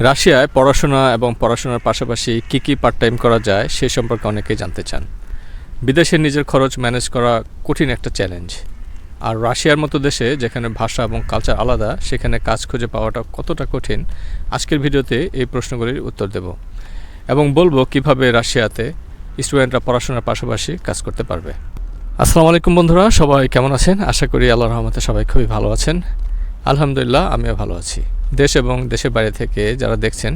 রাশিয়ায় পড়াশোনা এবং পড়াশোনার পাশাপাশি কী কী পার্ট টাইম করা যায় সে সম্পর্কে অনেকেই জানতে চান। বিদেশে নিজের খরচ ম্যানেজ করা কঠিন একটা চ্যালেঞ্জ আর রাশিয়ার মতো দেশে যেখানে ভাষা এবং কালচার আলাদা, সেখানে কাজ খুঁজে পাওয়াটা কতটা কঠিন, আজকের ভিডিওতে এই প্রশ্নগুলির উত্তর দেব এবং বলব কীভাবে রাশিয়াতে স্টুডেন্টরা পড়াশোনার পাশাপাশি কাজ করতে পারবে। আসসালামু আলাইকুম বন্ধুরা, সবাই কেমন আছেন? আশা করি আল্লাহ রহমতে সবাই খুবই ভালো আছেন। আলহামদুলিল্লাহ, আমিও ভালো আছি। দেশ এবং দেশের বাইরে থেকে যারা দেখছেন,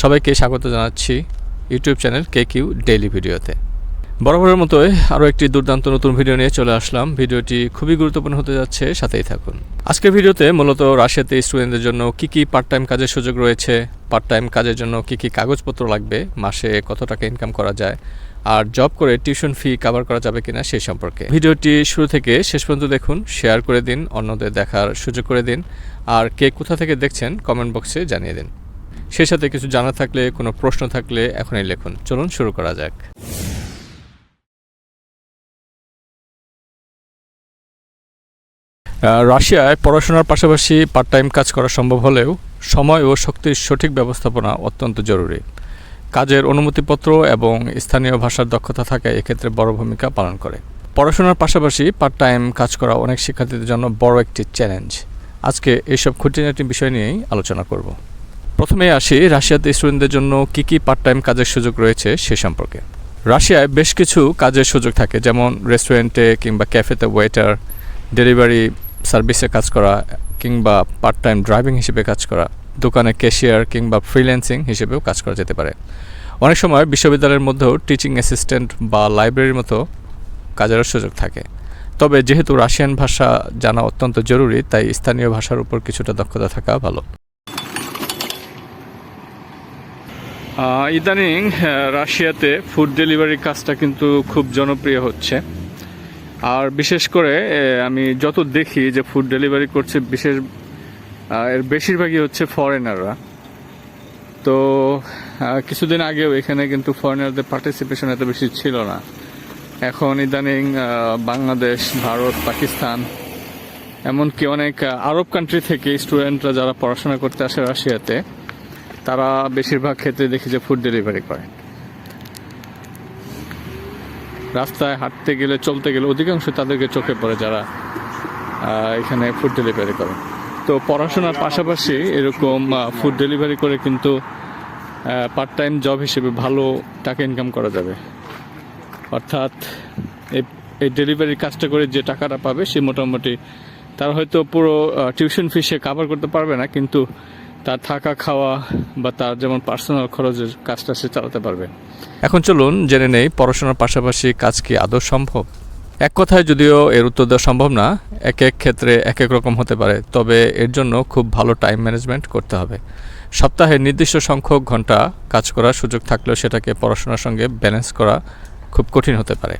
সবাইকে স্বাগত জানাচ্ছি YouTube channel K Q daily ভিডিওতে। বরাবরের মতোই আরও একটি দুর্দান্ত নতুন ভিডিও নিয়ে চলে আসলাম। ভিডিওটি খুবই গুরুত্বপূর্ণ হতে যাচ্ছে, সাথেই থাকুন। আজকের ভিডিওতে মূলত রাশিয়াতে স্টুডেন্টদের জন্য কী কী পার্ট টাইম কাজের সুযোগ রয়েছে পার্ট টাইম কাজের জন্য কী কী কাগজপত্র লাগবে, মাসে কত টাকা ইনকাম করা যায় আর জব করে টিউশন ফি কভার করা যাবে কিনা সেই সম্পর্কে। ভিডিওটি শুরু থেকে শেষ পর্যন্ত দেখুন শেয়ার করে দিন, অন্যদের দেখার সুযোগ করে দিন, আর কে কোথা থেকে দেখছেন কমেন্ট বক্সে জানিয়ে দিন। সেই সাথে কিছু জানা থাকলে, কোনো প্রশ্ন থাকলে এখনই লিখুন। চলুন শুরু করা যাক। রাশিয়ায় পড়াশোনার পাশাপাশি পার্ট টাইম কাজ করা সম্ভব হলেও সময় ও শক্তির সঠিক ব্যবস্থাপনা অত্যন্ত জরুরি। কাজের অনুমতিপত্র এবং স্থানীয় ভাষার দক্ষতা থাকা, এক্ষেত্রে বড় ভূমিকা পালন করে। পড়াশোনার পাশাপাশি পার্ট টাইম কাজ করা অনেক শিক্ষার্থীদের জন্য বড় একটি চ্যালেঞ্জ আজকে এইসব খুঁটিনাটি বিষয় নিয়েই আলোচনা করব। প্রথমে আসি রাশিয়াতে স্টুডেন্টদের জন্য কী কী পার্ট টাইম কাজের সুযোগ রয়েছে সে সম্পর্কে। রাশিয়ায় বেশ কিছু কাজের সুযোগ থাকে, যেমন রেস্টুরেন্টে কিংবা ক্যাফেতে ওয়েটার ডেলিভারি সার্ভিসে কাজ করা, কিংবা পার্ট টাইম ড্রাইভিং হিসেবে কাজ করা। দোকানে ক্যাশিয়ার কিংবা ফ্রিল্যান্সিং হিসেবেও কাজ করা যেতে পারে। অনেক সময় বিশ্ববিদ্যালয়ের মধ্যেও টিচিং অ্যাসিস্ট্যান্ট বা লাইব্রেরির মতো কাজেরও সুযোগ থাকে। তবে যেহেতু রাশিয়ান ভাষা জানা অত্যন্ত জরুরি, তাই স্থানীয় ভাষার উপর কিছুটা দক্ষতা থাকা ভালো। ইদানিং রাশিয়াতে ফুড ডেলিভারি কাজটা কিন্তু খুব জনপ্রিয় হচ্ছে। আর বিশেষ করে আমি যত দেখি যে ফুড ডেলিভারি করছে, বিশেষ এর বেশিরভাগই হচ্ছে ফরেনাররা তো কিছুদিন আগেও এখানে কিন্তু ফরেনারদের পার্টিসিপেশন এত বেশি ছিল না। এখন ইদানিং বাংলাদেশ, ভারত, পাকিস্তান, এমনকি অনেক আরব কান্ট্রি থেকে স্টুডেন্টরা যারা পড়াশোনা করতে আসে রাশিয়াতে, তারা বেশিরভাগ ক্ষেত্রে দেখি যে ফুড ডেলিভারি করে। রাস্তায় হাঁটতে গেলে, চলতে গেলে অধিকাংশ তাদেরকে চোখে পড়ে যারা এখানে ফুড ডেলিভারি করে। তো পড়াশোনার পাশাপাশি এরকম ফুড ডেলিভারি করে কিন্তু পার্ট টাইম জব হিসেবে ভালো টাকা ইনকাম করা যাবে। অর্থাৎ এই এই ডেলিভারি কাজটা করে যে টাকাটা পাবে সে মোটামুটি, তার হয়তো পুরো টিউশন ফি সে কাভার করতে পারবে না, কিন্তু তার থাকা, খাওয়া বা তার যেমন পার্সোনাল খরচের কাজটা সে চালাতে পারবে। এখন চলুন জেনে নেই পড়াশোনার পাশাপাশি কাজ কি আদৌ সম্ভব? এক কথায় যদিও এর উত্তর দেওয়া সম্ভব না, এক এক ক্ষেত্রে এক এক রকম হতে পারে, তবে এর জন্য খুব ভালো টাইম ম্যানেজমেন্ট করতে হবে। সপ্তাহে নির্দিষ্ট সংখ্যক ঘণ্টা কাজ করার সুযোগ থাকলেও সেটাকে পড়াশোনার সঙ্গে ব্যালেন্স করা খুব কঠিন হতে পারে।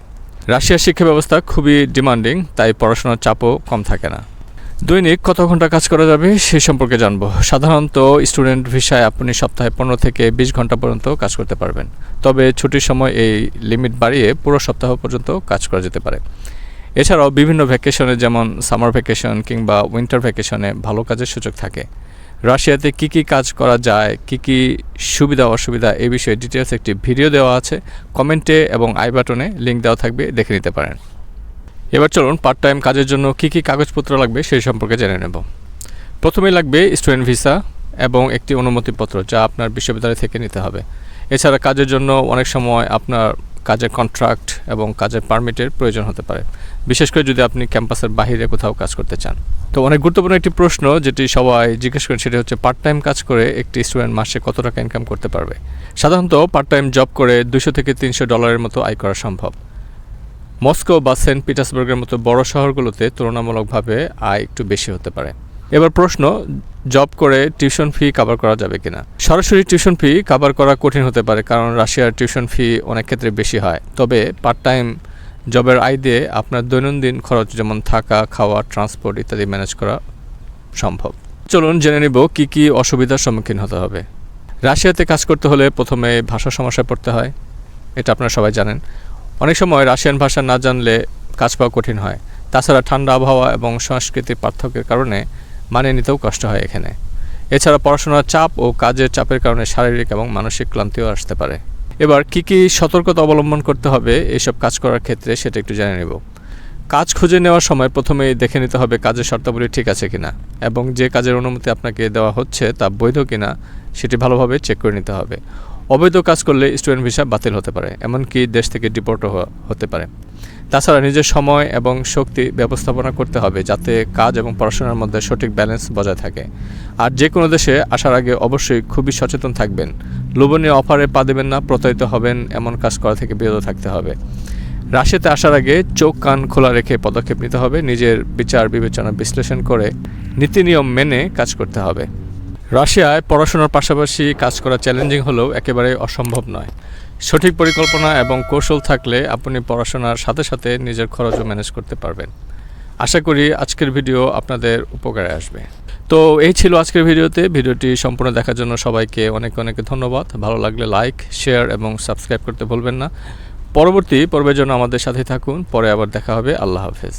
রাশিয়ার শিক্ষা ব্যবস্থা খুবই ডিমান্ডিং তাই পড়াশোনার চাপও কম থাকে না। দৈনিক কত ঘণ্টা কাজ করা যাবে সে সম্পর্কে জানব। সাধারণত স্টুডেন্ট ভিসায় আপনি সপ্তাহে পনেরো থেকে বিশ ঘণ্টা পর্যন্ত কাজ করতে পারবেন। তবে ছুটির সময় এই লিমিট বাড়িয়ে পুরো সপ্তাহ পর্যন্ত কাজ করা যেতে পারে। এছাড়াও বিভিন্ন ভ্যাকেশনে যেমন সামার ভ্যাকেশন কিংবা উইন্টার ভ্যাকেশনে ভালো কাজের সুযোগ থাকে। রাশিয়াতে কি কি কাজ করা যায়, কি কি সুবিধা অসুবিধা এই বিষয়ে ডিটেলস একটি ভিডিও দেওয়া আছে। কমেন্টে এবং আই বাটনে লিঙ্ক দেওয়া থাকবে, দেখে নিতে পারেন। এবার চলুন পার্ট টাইম কাজের জন্য কি কি কাগজপত্র লাগবে সেই সম্পর্কে জেনে নেব। প্রথমেই লাগবে স্টুডেন্ট ভিসা এবং একটি অনুমতিপত্র যা আপনার বিশ্ববিদ্যালয় থেকে নিতে হবে। এছাড়া কাজের জন্য অনেক সময় আপনার কাজের কন্ট্রাক্ট এবং কাজের পারমিটের প্রয়োজন হতে পারে। বিশেষ করে যদি আপনি ক্যাম্পাসের বাইরে কোথাও কাজ করতে চান। তো অনেক গুরুত্বপূর্ণ একটি প্রশ্ন যেটি সবাই জিজ্ঞেস করেন, সেটি হচ্ছে পার্ট টাইম কাজ করে একটি স্টুডেন্ট মাসে কত টাকা ইনকাম করতে পারবে? সাধারণত পার্ট টাইম জব করে দুশো থেকে তিনশো ডলারের মতো আয় করা সম্ভব। মস্কো বা সেন্ট পিটার্সবার্গের মতো বড় শহরগুলোতে তুলনামূলকভাবে আয় একটু বেশি হতে পারে। এবার প্রশ্ন, জব করে টিউশন ফি কভার করা যাবে কিনা? সরাসরি টিউশন ফি কভার করা কঠিন হতে পারে কারণ রাশিয়ার টিউশন ফি অনেক ক্ষেত্রে বেশি হয়। তবে পার্ট টাইম জবের আয় দিয়ে আপনার দৈনন্দিন খরচ যেমন থাকা, খাওয়া ট্রান্সপোর্ট ইত্যাদি ম্যানেজ করা সম্ভব। চলুন জেনে নিব কী কী অসুবিধার সম্মুখীন হতে হবে। রাশিয়াতে কাজ করতে হলে প্রথমে ভাষা সমস্যায় পড়তে হয়, এটা আপনারা সবাই জানেন। অনেক সময় রাশিয়ান ভাষা না জানলে কাজ পাওয়া কঠিন হয়। তাছাড়া ঠান্ডা আবহাওয়া এবং সংস্কৃতির পার্থক্যের কারণে মানিয়ে নিতেও কষ্ট হয় এখানে। এছাড়া পড়াশোনার চাপ ও কাজের চাপের কারণে শারীরিক এবং মানসিক ক্লান্তিও আসতে পারে। এবার কি কি সতর্কতা অবলম্বন করতে হবে এইসব কাজ করার ক্ষেত্রে সেটা একটু জেনে নেব। কাজ খুঁজে নেওয়ার সময় প্রথমেই দেখে নিতে হবে কাজের শর্তাবলী ঠিক আছে কিনা এবং যে কাজের অনুমতি আপনাকে দেওয়া হচ্ছে তা বৈধ কিনা, সেটি ভালোভাবে চেক করে নিতে হবে। অবৈধ কাজ করলে স্টুডেন্ট ভিসা বাতিল হতে পারে, এমনকি দেশ থেকে ডিপোর্টও হতে পারে। তাছাড়া নিজের সময় এবং শক্তি ব্যবস্থাপনা করতে হবে যাতে কাজ এবং পড়াশোনার মধ্যে সঠিক ব্যালেন্স বজায় থাকে। আর যে কোনো দেশে আসার আগে অবশ্যই খুবই সচেতন থাকবেন। লোভনীয় অফারে পা দেবেন না, প্রতারিত হবেন, এমন কাজ করা থেকে বিরত থাকতে হবে। রাশিয়াতে আসার আগে চোখ কান খোলা রেখে পদক্ষেপ নিতে হবে, নিজের বিচার বিবেচনা বিশ্লেষণ করে নীতি নিয়ম মেনে কাজ করতে হবে। রাশিয়ায় পড়াশোনার পাশাপাশি কাজ করা চ্যালেঞ্জিং হলেও একেবারে অসম্ভব নয়। সঠিক পরিকল্পনা এবং কৌশল থাকলে আপনি পড়াশোনার সাথে সাথে নিজের খরচও ম্যানেজ করতে পারবেন। আশা করি আজকের ভিডিও আপনাদের উপকারে আসবে। তো এই ছিল আজকের ভিডিওতে। ভিডিওটি সম্পূর্ণ দেখার জন্য সবাইকে অনেক অনেক ধন্যবাদ। ভালো লাগলে লাইক শেয়ার এবং সাবস্ক্রাইব করতে ভুলবেন না। পরবর্তী পর্বের জন্য আমাদের সাথে থাকুন। পরে আবার দেখা হবে। আল্লাহ হাফেজ।